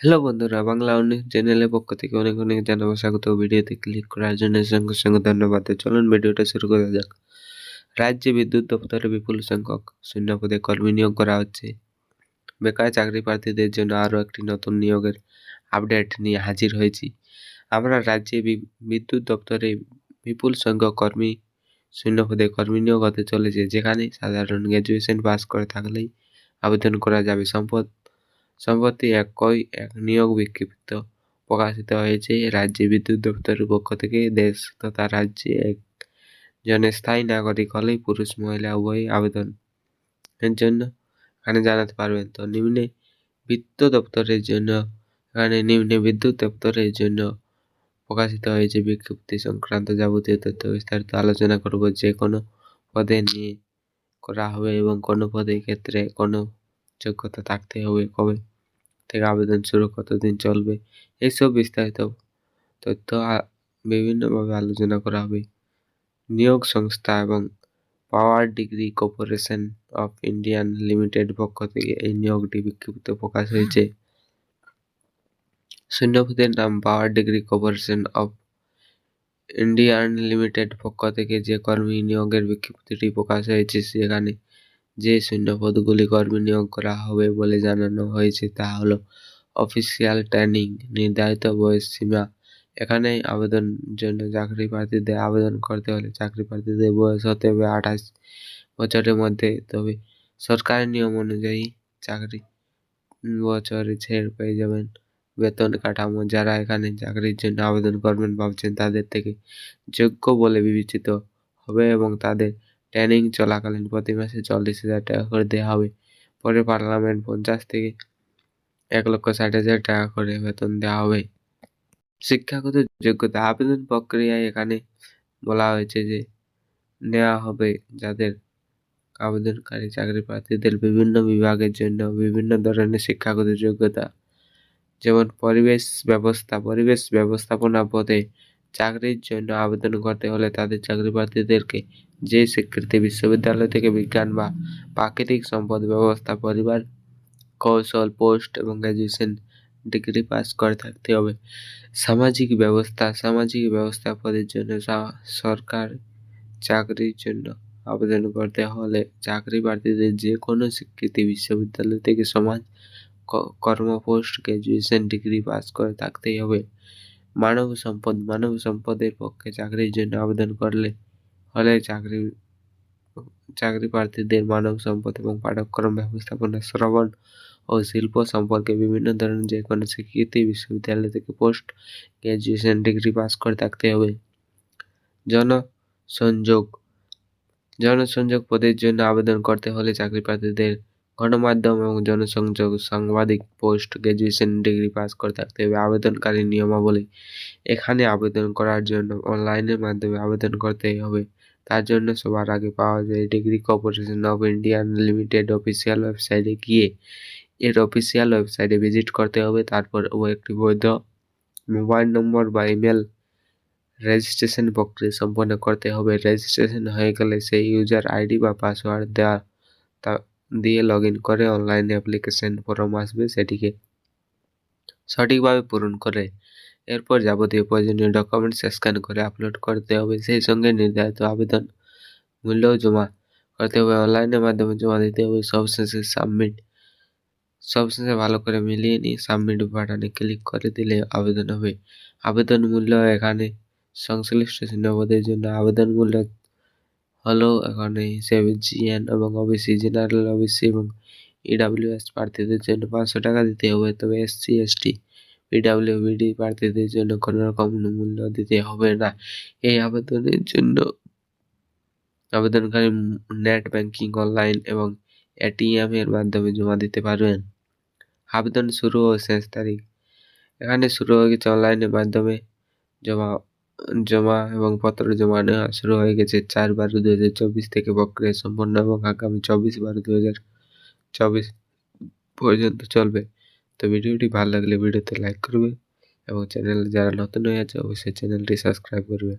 Hello বন্ধুরা, বাংলা অনেক চ্যানেলের পক্ষ থেকে অনেক অনেক জানাব স্বাগত। ভিডিওতে ক্লিক করার জন্য সঙ্গে সঙ্গে ধন্যবাদ। চলুন ভিডিওটা শুরু করা যাক। রাজ্যে বিদ্যুৎ দপ্তরে বিপুল সংখ্যক শূন্য পদে কর্মী নিয়োগ করা হচ্ছে। বেকার চাকরি প্রার্থীদের জন্য আরও একটি নতুন নিয়োগের আপডেট নিয়ে হাজির হয়েছি। আমরা রাজ্যে বিদ্যুৎ দপ্তরে বিপুল সংখ্যক কর্মী শূন্য পদে কর্মী নিয়োগ হতে চলেছে, যেখানে সাধারণ গ্র্যাজুয়েশন পাস করে থাকলেই আবেদন করা যাবে। সম্পদ সম্প্রতি একই এক নিয়োগ বিজ্ঞপ্তি প্রকাশিত হয়েছে, রাজ্য বিদ্যুৎ দপ্তরের পক্ষ থেকে দেশ তথা রাজ্যে একজন স্থায়ী নাগরিক হলেই পুরুষ, মহিলা, উভয়ই আবেদনের জন্য এখানে জানাতে পারবেন, তো নিম্নে বিদ্যুৎ দপ্তরের জন্য, এখানে নিম্নে বিদ্যুৎ দপ্তরের জন্য প্রকাশিত হয়েছে বিজ্ঞপ্তি সংক্রান্ত যাবতীয় তথ্য বিস্তারিত আলোচনা করব। যে কোনো পদে নিয়ে করা হবে এবং কোনো পদের ক্ষেত্রে কোনো যোগ্যতা থাকতে হবে কবে? থেকে আবেদন শুরু, কতদিন চলবে, এইসব বিস্তারিত তথ্য বিভিন্নভাবে আলোচনা করা হবে। নিয়োগ সংস্থা এবং পাওয়ার ডিগ্রি কর্পোরেশন অফ ইন্ডিয়ান লিমিটেড পক্ষ থেকে এই নিয়োগটি বিজ্ঞপ্তি প্রকাশ হয়েছে। শূন্যপদের নাম পাওয়ার ডিগ্রি কর্পোরেশন অফ ইন্ডিয়ান লিমিটেড পক্ষ থেকে যে কর্মী নিয়োগের বিজ্ঞপ্তিটি প্রকাশ হয়েছে, সেখানে যে শূন্য পদগুলি কর্মী নিয়োগ করা হবে বলে জানানো হয়েছে, তা হলো অফিসিয়াল ট্রেনিং নির্ধারিত বয়স সীমা এখানে আবেদন জন্য চাকরি প্রার্থীদের আবেদন করতে হলে চাকরি প্রার্থীদের বয়স হতে হবে আঠাশ বছরের মধ্যে। তবে সরকারি নিয়ম অনুযায়ী চাকরি বছরে ছেড়ে পেয়ে যাবেন। বেতন কাঠামো, যারা এখানে চাকরির জন্য আবেদন করবেন ভাবছেন তাদের থেকে যোগ্য বলে বিবেচিত হবে এবং তাদের ট্রেনিং চলাকালীন প্রতি মাসে চল্লিশ হাজার টাকা করে দেওয়া হবে। পরে পার্লামেন্ট পঞ্চাশ থেকে এক লক্ষ ষাট হাজার টাকা করে বেতন দেওয়া হবে। শিক্ষাগত যোগ্যতা আবেদন প্রক্রিয়ায় এখানে বলা হয়েছে যে, নেওয়া হবে যাদের আবেদনকারী চাকরি প্রার্থীদের বিভিন্ন বিভাগের জন্য বিভিন্ন ধরনের শিক্ষাগত যোগ্যতা। যেমন পরিবেশ ব্যবস্থা, পরিবেশ ব্যবস্থাপনা পদে চাকরির জন্য আবেদন করতে হলে তাদের চাকরি প্রার্থীদেরকে যে স্বীকৃতি বিশ্ববিদ্যালয় থেকে বিজ্ঞান বা প্রাকৃতিক সম্পদ ব্যবস্থা, পরিবার, কৌশল, পোস্ট এবং গ্র্যাজুয়েশন ডিগ্রি পাস করে থাকতে হবে। সামাজিক ব্যবস্থা সামাজিক ব্যবস্থা পদের জন্য সরকার চাকরির জন্য আবেদন করতে হলে চাকরি প্রার্থীদের যে কোনো স্বীকৃতি বিশ্ববিদ্যালয় থেকে সমাজ কর্মপোস্ট গ্র্যাজুয়েশন ডিগ্রি পাস করে থাকতেই হবে। মানব সম্পদ, মানব সম্পদের পক্ষে চাকরির জন্য আবেদন করলে, হলে চাকরি চাকরি প্রার্থীদের মানব সম্পদ এবং পাঠ্যক্রম ব্যবস্থাপনা, শ্রবণ ও শিল্প সম্পর্কে বিভিন্ন ধরনের যে কোনো স্বীকৃতি বিশ্ববিদ্যালয় থেকে পোস্ট গ্র্যাজুয়েশন ডিগ্রি পাস করে থাকতে হবে। জনসংযোগ জনসংযোগ পদের জন্য আবেদন করতে হলে চাকরি প্রার্থীদের গণমাধ্যম এবং জনসংযোগ সাংবাদিক পোস্ট গ্র্যাজুয়েশন ডিগ্রি পাস করে থাকতে হবে। আবেদনকারী নিয়মাবলী। এখানে আবেদন করার জন্য অনলাইনের মাধ্যমে আবেদন করতে হবে। তার জন্য সবার আগে পাওয়া যায় degree corporation of Indian limited official ওয়েবসাইটে গিয়ে এর অফিসিয়াল ওয়েবসাইটে ভিজিট করতে হবে। তারপর ও একটি বৈধ মোবাইল নম্বর বা ইমেল রেজিস্ট্রেশন প্রক্রিয়া সম্পন্ন করতে হবে। রেজিস্ট্রেশন হয়ে গেলে সেই ইউজার আইডি বা পাসওয়ার্ড দেওয়া তা দিয়ে লগ ইন করে অনলাইনে অ্যাপ্লিকেশন ফর্ম আসবে, সেটিকে সঠিকভাবে পূরণ করে। এরপর যাবতীয় প্রয়োজনীয় ডকুমেন্টস স্ক্যান করে আপলোড করতে হবে। সেই সঙ্গে নির্ধারিত আবেদন মূল্যও জমা করতে হবে। অনলাইনের মাধ্যমে জমা দিতে হবে। সবশেষে সাবমিট সবশেষে ভালো করে মিলিয়ে নিয়ে সাবমিট বাটনে ক্লিক করে দিলে আবেদন হবে। আবেদন মূল্য এখানে সংশ্লিষ্ট শূন্যপদের জন্য আবেদন মূল্য হলো এখানে হিসেবে জিএন এবং ওবিসি জেনারেল ওবিসি এবং ইডাব্লিউএস প্রার্থীদের জন্য পাঁচশো টাকা দিতে হবে, তবে এসসি এসটি পিডাব্লিউবিডি প্রার্থীদের জন্য কোনো রকম মূল্য দিতে হবে না। এই আবেদনের জন্য আবেদনকারী নেট ব্যাংকিং অনলাইন এবং এটিএম এর মাধ্যমে জমা দিতে পারবেন। আবেদন শুরু ও শেষ তারিখ। এখানে শুরু হয়ে গেছে অনলাইনের মাধ্যমে জমা জমা এবং পত্র জমা নেওয়া শুরু হয়ে গেছে। চার বারো দু হাজার চব্বিশ থেকে প্রক্রিয়া সম্পন্ন এবং আগামী চব্বিশ বারো দু হাজার চব্বিশ পর্যন্ত চলবে। তো ভিডিওটি ভালো লাগলে ভিডিওতে লাইক করবে এবং চ্যানেল যারা নতুন হয়ে আছে, অবশ্যই চ্যানেলটি সাবস্ক্রাইব করবে।